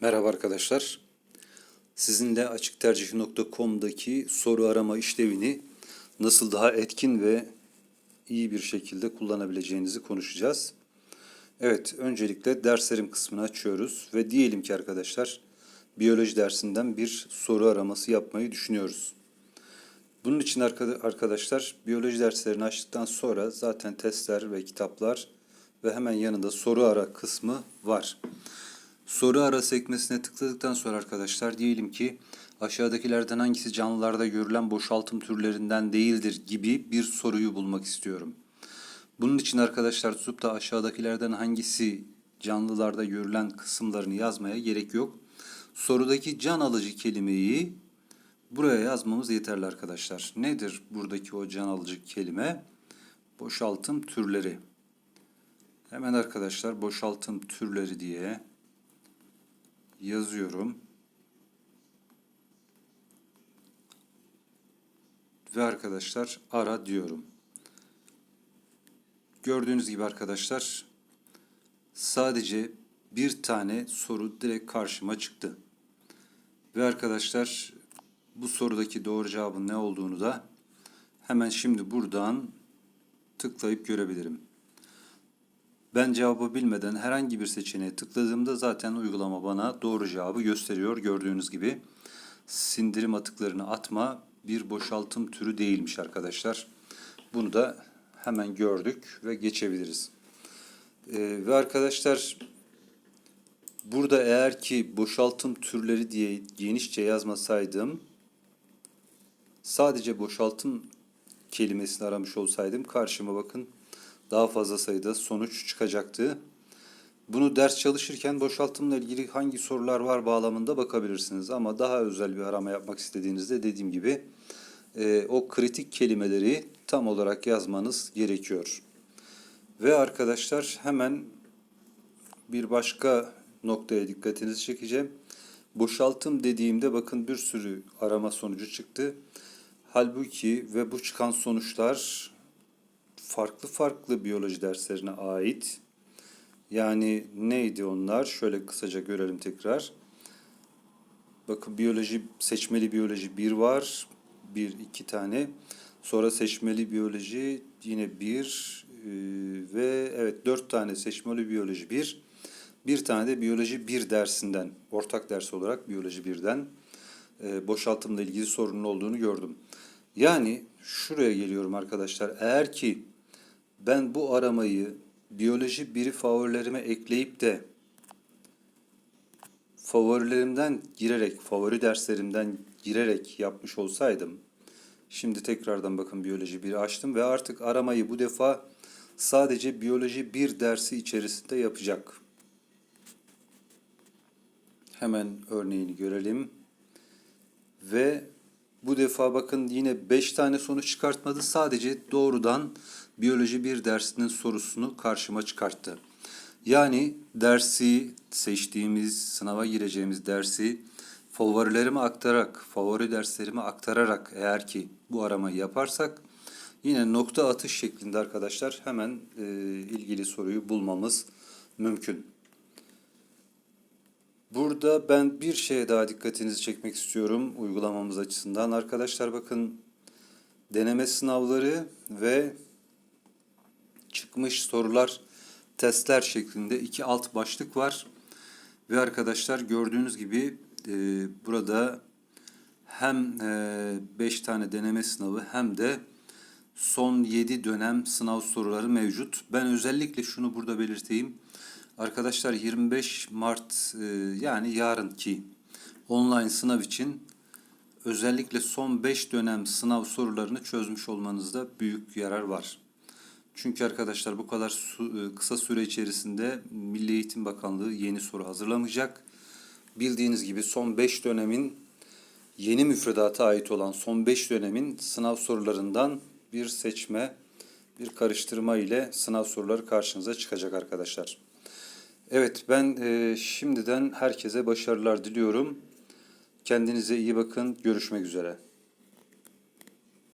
Merhaba arkadaşlar. Sizinle açıktercih.com'daki soru arama işlevini nasıl daha etkin ve iyi bir şekilde kullanabileceğinizi konuşacağız. Evet, öncelikle derslerim kısmını açıyoruz ve diyelim ki arkadaşlar biyoloji dersinden bir soru araması yapmayı düşünüyoruz. Bunun için arka- arkadaşlar biyoloji derslerini açtıktan sonra zaten testler ve kitaplar ve hemen yanında soru ara kısmı var. Soru ara sekmesine tıkladıktan sonra arkadaşlar diyelim ki aşağıdakilerden hangisi canlılarda görülen boşaltım türlerinden değildir gibi bir soruyu bulmak istiyorum. Bunun için arkadaşlar tutup da aşağıdakilerden hangisi canlılarda görülen kısımlarını yazmaya gerek yok. Sorudaki can alıcı kelimeyi buraya yazmamız yeterli arkadaşlar. Nedir buradaki o can alıcı kelime? Boşaltım türleri. Hemen arkadaşlar boşaltım türleri diye yazıyorum. Ve arkadaşlar ara diyorum. Gördüğünüz gibi arkadaşlar sadece bir tane soru direkt karşıma çıktı. Ve arkadaşlar bu sorudaki doğru cevabın ne olduğunu da hemen şimdi buradan tıklayıp görebilirim. Ben cevabı bilmeden herhangi bir seçeneğe tıkladığımda zaten uygulama bana doğru cevabı gösteriyor. Gördüğünüz gibi sindirim atıklarını atma bir boşaltım türü değilmiş arkadaşlar. Bunu da hemen gördük ve geçebiliriz. Ee, ve arkadaşlar burada eğer ki boşaltım türleri diye genişçe yazmasaydım sadece boşaltım kelimesini aramış olsaydım karşıma bakın daha fazla sayıda sonuç çıkacaktı. Bunu ders çalışırken boşaltımla ilgili hangi sorular var bağlamında bakabilirsiniz. Ama daha özel bir arama yapmak istediğinizde dediğim gibi e, o kritik kelimeleri tam olarak yazmanız gerekiyor. Ve arkadaşlar hemen bir başka noktaya dikkatinizi çekeceğim. Boşaltım dediğimde bakın bir sürü arama sonucu çıktı. Halbuki ve bu çıkan sonuçlar farklı farklı biyoloji derslerine ait. Yani neydi onlar? Şöyle kısaca görelim tekrar. Bakın biyoloji, seçmeli biyoloji bir var. Bir, iki tane. Sonra seçmeli biyoloji yine bir e, ve evet dört tane seçmeli biyoloji bir. Bir tane de biyoloji bir dersinden, ortak ders olarak biyoloji birden e, boşaltımla ilgili sorunun olduğunu gördüm. Yani şuraya geliyorum arkadaşlar. Eğer ki ben bu aramayı biyoloji biri favorilerime ekleyip de favorilerimden girerek, favori derslerimden girerek yapmış olsaydım, şimdi tekrardan bakın biyoloji 1'i açtım ve artık aramayı bu defa sadece biyoloji 1 dersi içerisinde yapacak. Hemen örneğini görelim. Ve bu defa bakın yine 5 tane sonuç çıkartmadı. Sadece doğrudan biyoloji 1 dersinin sorusunu karşıma çıkarttı. Yani dersi seçtiğimiz, sınava gireceğimiz dersi favorilerime aktararak, favori derslerime aktararak eğer ki bu aramayı yaparsak yine nokta atış şeklinde arkadaşlar hemen e, ilgili soruyu bulmamız mümkün. Burada ben bir şeye daha dikkatinizi çekmek istiyorum uygulamamız açısından. Arkadaşlar bakın deneme sınavları ve çıkmış sorular, testler şeklinde iki alt başlık var. Ve arkadaşlar gördüğünüz gibi e, burada hem 5 e, tane deneme sınavı hem de son 7 dönem sınav soruları mevcut. Ben özellikle şunu burada belirteyim. Arkadaşlar 25 Mart e, yani yarınki online sınav için özellikle son 5 dönem sınav sorularını çözmüş olmanızda büyük yarar var. Çünkü arkadaşlar bu kadar su, e, kısa süre içerisinde Milli Eğitim Bakanlığı yeni soru hazırlamayacak. Bildiğiniz gibi son 5 dönemin yeni müfredata ait olan son 5 dönemin sınav sorularından bir seçme, bir karıştırma ile sınav soruları karşınıza çıkacak arkadaşlar. Evet ben e, şimdiden herkese başarılar diliyorum. Kendinize iyi bakın. Görüşmek üzere.